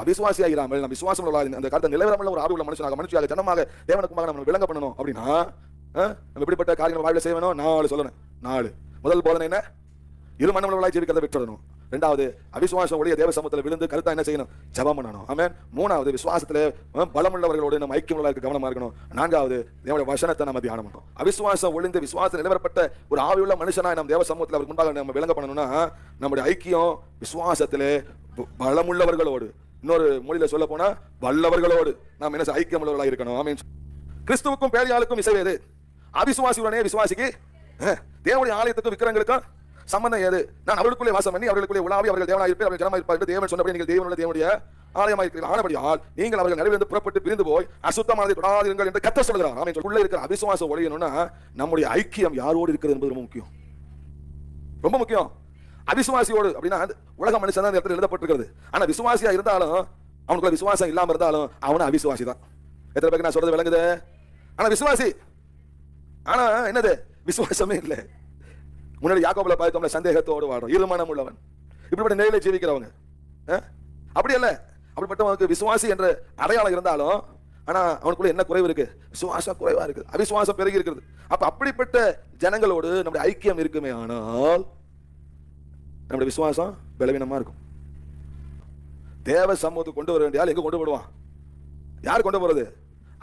அவிசுவாசியா நம்ம விசுவாசம் உள்ள அந்த காலத்தை நிலவரமுள்ள ஒரு ஆர்வம் மனுஷனாக மனுஷியாக ஜனமாக தேவனுக்குமாக நம்ம விளங்க பண்ணணும். அப்படின்னா நம்ம இப்படிப்பட்ட காரியங்கள் வாழ்வில் செய்யணும் நாலு சொல்லணும். நாலு. முதல் போதனை என்ன? இரு மனமுள்ளவர்களாய் ஜீவிக்கிறத விட்டுறணும் ரெண்டாவது அவிசுவாசம் உடைய தேவ சமூகத்தில் விழுந்து கருத்தா என்ன செய்யணும்? ஜபம் பண்ணணும். ஆமென். மூணாவது விசுவாசத்துல பலமுள்ளவர்களோடு நம்ம ஐக்கியம் இருக்க கவனமாக இருக்கணும். நான்காவது தேவனுடைய வசனத்தை நம்ம தியானம் பண்ணணும். அவிசுவாசம் ஒழிந்து விசுவாசம் நிலவரப்பட்ட ஒரு ஆவியுள்ள மனுஷனாக நம்ம தேவ சமூகத்தில் அவருக்கு முன்பாக நம்ம விளங்க பண்ணணும்னா நம்முடைய ஐக்கியம் விசுவாசத்தில் பலமுள்ளவர்களோடு இன்னொரு மொழியில சொல்ல போனா வல்லவர்களோடு நாம் என்ன ஐக்கியமுள்ளவர்களாக ஐக்கியம் இருக்கணும்? ஆமீன். கிறிஸ்துவுக்கும் பேரியாளுக்கும் இசைவேது அவிசுவாசியுடனே விசுவாசிக்கு தேவனுடைய ஆலயத்துக்கும் விக்கிரங்களுக்கும் சம்பந்தம் ஏது நான் அவர்களுக்குள்ளே வாசம் பண்ணி அவர்களுக்குள்ளே உலாவி அவர்கள் தேவனாக இருப்பேன் அவர்கள் ஜனமாக இருப்பார் என்று தேவன் சொன்னபடி நீங்கள் தேவனுள்ள தேவனுடைய ஆலயமாக இருக்கிறீர்கள். ஆனபடியால் நீங்கள் அவர்கள் நிறைவேந்து புறப்பட்டு பிரிந்து போய் அசுத்தமானதை தொடாதீர்கள் என்று கத்த சொல்கிறார் ஆமென். உள்ள இருக்கிற அவிசுவாசம் ஒழியணும்னா நம்முடைய ஐக்கியம் யாரோடு இருக்கிறது என்பது ரொம்ப முக்கியம். ரொம்ப முக்கியம். அவிசுவாசியோடு அப்படின்னா உலக மனுஷன் தான் இடத்துல எழுதப்பட்டிருக்கிறது. ஆனா விசுவாசியா இருந்தாலும் அவனுக்குள்ள விசுவாசம் இல்லாம இருந்தாலும் அவனும் அவிசுவாசி தான். எத்தனை பேருக்கு நான் சொல்றது விளங்குது? ஆனா விசுவாசி ஆனா என்னது? விசுவாசமே இல்லை. முன்னாடி யாக்கோபுல பார்த்தோம்ல சந்தேகத்தோடு வாடும் இருமனம் உள்ளவன். இப்படிப்பட்ட நிலையில ஜீவிக்கிறவங்க. அப்படி இல்லை அப்படிப்பட்டவனுக்கு விசுவாசி என்ற அடையாளம் இருந்தாலும் ஆனா அவனுக்குள்ள என்ன குறைவு இருக்கு? விசுவாசம் குறைவா இருக்கு. அவிசுவாசம் பெருகி இருக்கிறது. அப்ப அப்படிப்பட்ட ஜனங்களோடு நம்முடைய ஐக்கியம் இருக்குமே ஆனால் நம்முடைய விசுவாசம் பலவீனமாக இருக்கும் தேவ சமூகத்துக்கு கொண்டு வர வேண்டிய ஆள் எங்கே கொண்டு போடுவான்? யார் கொண்டு போகிறது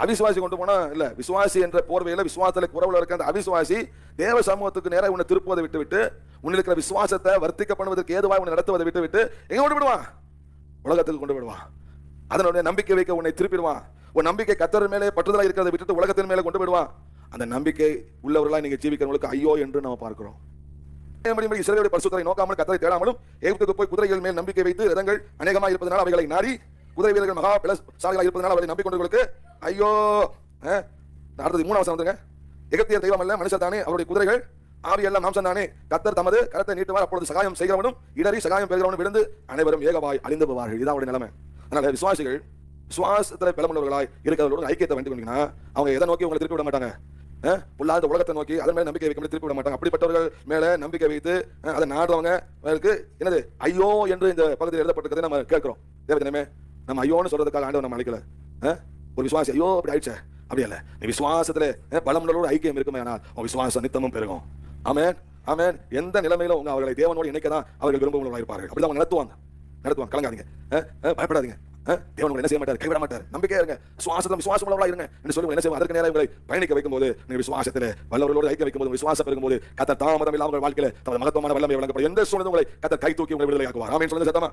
அவிசுவாசி கொண்டு போனால் இல்லை விசுவாசி என்ற போர்வையில் விசுவாசத்தில் குறவுல இருக்க அந்த அவிசுவாசி தேவ சமூகத்துக்கு நேராக உன்னை திருப்புவதை விட்டு விட்டு உன்னில் இருக்கிற விசுவாசத்தை வர்த்திக்க பண்ணுவதற்கு ஏதுவாக உன்னை நடத்துவதை விட்டு விட்டு எங்கே கொண்டு போடுவான் உலகத்துக்கு கொண்டு போடுவான் அதனுடைய நம்பிக்கை வைக்க உன்னை திருப்பிடுவான். உன் நம்பிக்கை கத்தர் மேலே பற்றுதலாக இருக்கிறதை விட்டுட்டு உலகத்தின் மேலே கொண்டு போயிடுவான். அந்த நம்பிக்கை உள்ளவர்களாக நீங்கள் ஜீவிக்கிறவங்களுக்கு ஐயோ என்று நம்ம பார்க்குறோம். இஸ்ரேலுடைய பரிசுத்தரை நோக்காமல் கத்தரை தேடாமலும் எகிப்துக்கு போய் குதிரைகள் மேல் நம்பிக்கை வைத்து ரதங்கள் அநேகமாக இருப்பதனால் அவைகளை நாடி குதிரை வீரர்கள் மகா பிளசாலிகளாக இருப்பதனால் அவரை நம்பிக்கொண்டவர்களுக்கு ஐயோ அஹ், அடுத்தது மூணாவது வசனம் வந்துருங்க. தெய்வம் அல்ல மனுஷர் தானே அவருடைய குதிரைகள் ஆவி எல்லாம் மாம்சம் தானே கத்தர் தமது கரத்தை நீட்டுவார் அப்பொழுது சகாயம் செய்கிறவனும் இடறி சகாயம் பெறுகிறவனும் விழுந்து அனைவரும் ஏகவாய் அழிந்து போவார்கள் இதான் அவருடைய நிலைமை. அதனால விசுவாசிகள் விசுவாசத்தில் பிளமுள்ளவர்களாய் இருக்கிறவர்களோடு ஐக்கியத்தை வேண்டிக் கொண்டீங்கன்னா அவங்க எதை நோக்கி உங்களை திருப்பி விட மாட்டாங்க? அஹ், பொல்லாத உலகத்தை நோக்கி அதன் மேலே நம்பிக்கை வைக்க திருப்பி விட மாட்டாங்க அப்படிப்பட்டவர்கள் மேலே நம்பிக்கை வைத்து அதை நாடுறவங்க என்னது? ஐயோ என்று இந்த பகுதியில் எழுதப்பட்டிருக்கிறதை நம்ம கேட்கிறோம். தேவதினமே நம்ம ஐயோன்னு சொல்றதுக்காக ஆண்டவர் நம்ம அழைக்கல. ஒரு விசுவாசி ஐயோ அப்படி ஆயிடுச்சே. அப்படி இல்லை நீ விசுவாசத்துல பலமுடலோடு ஐக்கியம் இருக்குமே ஆனால் உன் விசுவாசம் நித்தமும் பெருகும். ஆமேன் ஆமேன். எந்த நிலைமையிலும் அவங்க அவர்களை தேவனோடு இணைக்க தான் அவர்கள் விரும்புகிறவர்களாக இருப்பார்கள் அப்படி அவங்க நடத்துவாங்க. நடத்துவாங்க. கலங்காதீங்க. பயப்படாதீங்க. தேவன் என்ன செய்ய மாட்டார்? கைவிட மாட்டார். நம்பிக்கையா இருங்க. சுவாசத்தில் விசுவாசம் உள்ளவளா இருங்க. என்று சொல்லி என்ன செய்வோம் அதற்கு நேரம் உங்களை பயணிக்க வைக்கும்போது நீங்கள் விசுவாசத்தில் வல்லவர்களோடு ஐக்கிய வைக்கும்போது விசுவாசம் இருக்கும்போது கத்த தாமதம் இல்லாமல் உங்கள் வாழ்க்கையில தமது மகத்துவமான வல்லமை வழங்கப்படும். எந்த சூழ்நிலை உங்களை கத்த கை தூக்கி உங்களை விடுதலை ஆக்குவார் ஆமீன். சொல்லுங்க சத்தமா?